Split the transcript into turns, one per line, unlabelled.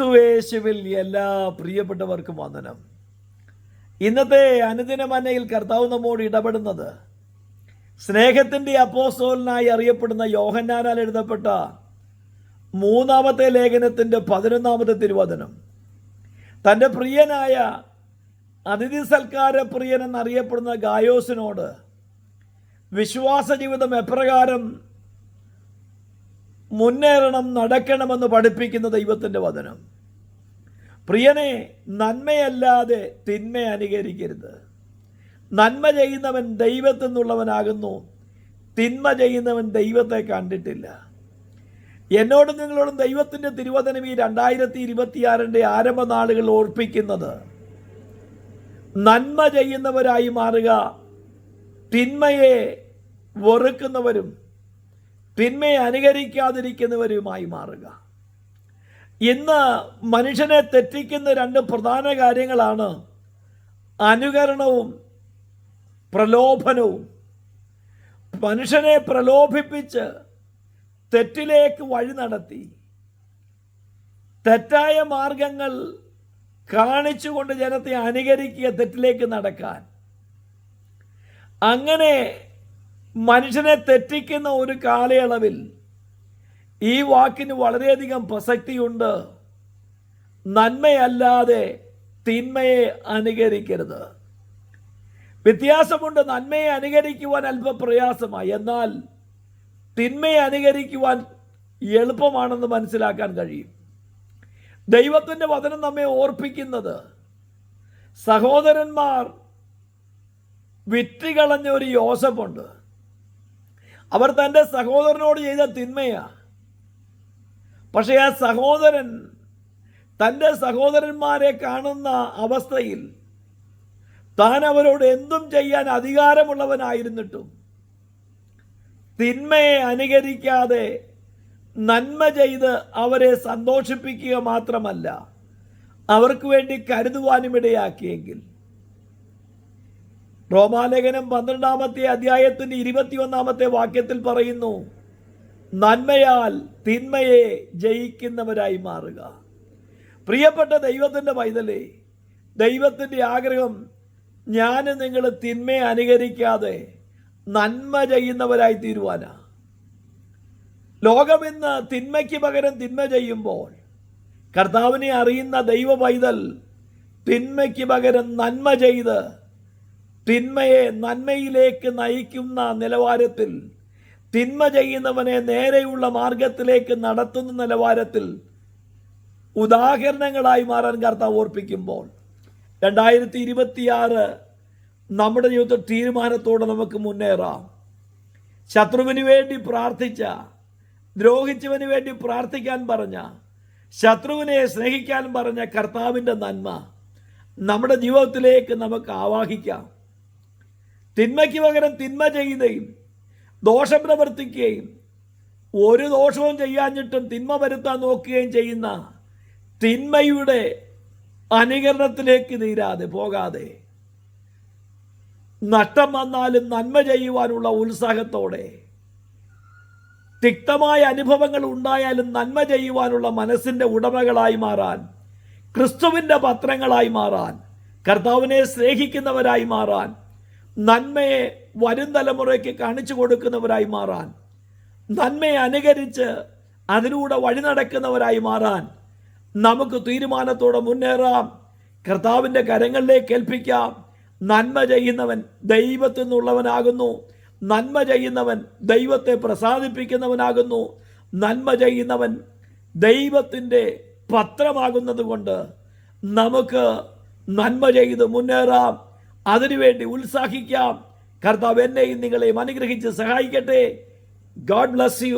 ക്രിസ്തുവേശുവിൽ എല്ലാ പ്രിയപ്പെട്ടവർക്കും വന്ദനം. ഇന്നത്തെ അനുദിന മനയിൽ കർത്താവ് നമ്മോട് ഇടപെടുന്നത് സ്നേഹത്തിന്റെ അപ്പോസോലിനായി അറിയപ്പെടുന്ന യോഹന്നാനാൽ എഴുതപ്പെട്ട മൂന്നാമത്തെ ലേഖനത്തിന്റെ പതിനൊന്നാമത്തെ തിരുവചനം. തന്റെ പ്രിയനായ അതിഥി സൽക്കാര പ്രിയൻ എന്നറിയപ്പെടുന്ന ഗായോസിനോട് വിശ്വാസ ജീവിതം എപ്രകാരം മുന്നേറണം നടക്കണമെന്ന് പഠിപ്പിക്കുന്ന ദൈവത്തിന്റെ വചനം. പ്രിയനെ നന്മയല്ലാതെ തിന്മ അനുകരിക്കരുത്. നന്മ ചെയ്യുന്നവൻ ദൈവത്തിൽ നിന്നുള്ളവനാകുന്നു തിന്മ ചെയ്യുന്നവൻ ദൈവത്തെ കണ്ടിട്ടില്ല. എന്നോടും നിങ്ങളോടും ദൈവത്തിന്റെ തിരുവചനം ഈ രണ്ടായിരത്തി ഇരുപത്തിയാറിന്റെ ആരംഭ നാളുകൾ ഓർപ്പിക്കുന്നത്. നന്മ ചെയ്യുന്നവരായി മാറുക തിന്മയെ വെറുക്കുന്നവരും തിന്മയെ അനുകരിക്കാതിരിക്കുന്നവരുമായി മാറുക. ഇന്ന് മനുഷ്യനെ തെറ്റിക്കുന്ന രണ്ട് പ്രധാന കാര്യങ്ങളാണ് അനുകരണവും പ്രലോഭനവും. മനുഷ്യനെ പ്രലോഭിപ്പിച്ച് തെറ്റിലേക്ക് വഴി നടത്തി. തെറ്റായ മാർഗങ്ങൾ കാണിച്ചുകൊണ്ട് ജനത്തെ അനുകരിക്കുക തെറ്റിലേക്ക് നടക്കാൻ. അങ്ങനെ മനുഷ്യനെ തെറ്റിക്കുന്ന ഒരു കാലയളവിൽ ഈ വാക്കിന് വളരെയധികം പ്രസക്തിയുണ്ട്. നന്മയല്ലാതെ തിന്മയെ അനുകരിക്കരുത്. വ്യത്യാസമുണ്ട് നന്മയെ അനുകരിക്കുവാൻ അല്പപ്രയാസമായി എന്നാൽ തിന്മയെ അനുകരിക്കുവാൻ എളുപ്പമാണെന്ന് മനസ്സിലാക്കാൻ കഴിയും. ദൈവത്തിന്റെ വചനം നമ്മെ ഓർപ്പിക്കുന്നത് സഹോദരന്മാർ വിറ്റുകളഞ്ഞ ഒരു യോസഫുണ്ട്. അവർ തന്റെ സഹോദരനോട് ചെയ്ത തിന്മയാ. പക്ഷേ ആ സഹോദരൻ തന്റെ സഹോദരന്മാരെ കാണുന്ന അവസ്ഥയിൽ താൻ അവരോട് എന്തും ചെയ്യാൻ അധികാരമുള്ളവനായിരുന്നിട്ടും തിന്മയെ അനുകരിക്കാതെ നന്മ ചെയ്ത് അവരെ സന്തോഷിപ്പിക്കുക മാത്രമല്ല അവർക്ക് വേണ്ടി കരുതുവാനും ഇടയാക്കിയെങ്കിൽ. റോമാലേഖനം പന്ത്രണ്ടാമത്തെ അധ്യായത്തിന്റെ ഇരുപത്തിയൊന്നാമത്തെ വാക്യത്തിൽ പറയുന്നു നന്മയാൽ തിന്മയെ ജയിക്കുന്നവരായി മാറുക. പ്രിയപ്പെട്ട ദൈവത്തിന്റെ പൈതലേ ദൈവത്തിന്റെ ആഗ്രഹം ഞാൻ നിങ്ങൾ തിന്മയെ അനുകരിക്കാതെ നന്മ ചെയ്യുന്നവരായി തീരുവാനാ. ലോകം ഇന്ന് തിന്മയ്ക്ക് പകരം തിന്മ ചെയ്യുമ്പോൾ കർത്താവിനെ അറിയുന്ന ദൈവ പൈതൽ തിന്മയ്ക്ക് പകരം നന്മ ചെയ്ത് തിന്മയെ നന്മയിലേക്ക് നയിക്കുന്ന നിലവാരത്തിൽ തിന്മ ചെയ്യുന്നവനെ നേരെയുള്ള മാർഗത്തിലേക്ക് നടത്തുന്ന നിലവാരത്തിൽ ഉദാഹരണങ്ങളായി മാറാൻ കർത്താവ് ഓർപ്പിക്കുമ്പോൾ രണ്ടായിരത്തി ഇരുപത്തിയാറ് നമ്മുടെ ജീവിതത്തിൽ തീരുമാനത്തോടെ നമുക്ക് മുന്നേറാം. ശത്രുവിന് വേണ്ടി പ്രാർത്ഥിച്ച ദ്രോഹിച്ചവന് വേണ്ടി പ്രാർത്ഥിക്കാൻ പറഞ്ഞ ശത്രുവിനെ സ്നേഹിക്കാൻ പറഞ്ഞ കർത്താവിന്റെ നന്മ നമ്മുടെ ജീവിതത്തിലേക്ക് നമുക്ക് ആവാഹിക്കാം. തിന്മയ്ക്ക് പകരം തിന്മ ചെയ്യുകയും ദോഷം പ്രവർത്തിക്കുകയും ഒരു ദോഷവും ചെയ്യാഞ്ഞിട്ടും തിന്മ വരുത്താൻ നോക്കുകയും ചെയ്യുന്ന തിന്മയുടെ അനുകരണത്തിലേക്ക് തീരാതെ പോകാതെ നഷ്ടം വന്നാലും നന്മ ചെയ്യുവാനുള്ള ഉത്സാഹത്തോടെ തിക്തമായ അനുഭവങ്ങൾ ഉണ്ടായാലും നന്മ ചെയ്യുവാനുള്ള മനസ്സിന്റെ ഉടമകളായി മാറാൻ ക്രിസ്തുവിന്റെ പത്രങ്ങളായി മാറാൻ കർത്താവിനെ സ്നേഹിക്കുന്നവരായി മാറാൻ നന്മയെ വരും തലമുറയ്ക്ക് കാണിച്ചു കൊടുക്കുന്നവരായി മാറാൻ നന്മയെ അനുകരിച്ച് അതിലൂടെ വഴി നടക്കുന്നവരായി മാറാൻ നമുക്ക് തീരുമാനത്തോടെ മുന്നേറാം. കർത്താവിന്റെ കരങ്ങളിലേക്ക് ഏൽപ്പിക്കാം. നന്മ ചെയ്യുന്നവൻ ദൈവത്തിൽ നിന്നുള്ളവനാകുന്നു. നന്മ ചെയ്യുന്നവൻ ദൈവത്തെ പ്രസാദിപ്പിക്കുന്നവനാകുന്നു. നന്മ ചെയ്യുന്നവൻ ദൈവത്തിന്റെ പത്രമാകുന്നത് കൊണ്ട് നമുക്ക് നന്മ ചെയ്ത് മുന്നേറാം. അതിനുവേണ്ടി ഉത്സാഹിക്കാം. കർത്താവ് എന്നെയും നിങ്ങളെയും അനുഗ്രഹിച്ച് സഹായിക്കട്ടെ. God bless you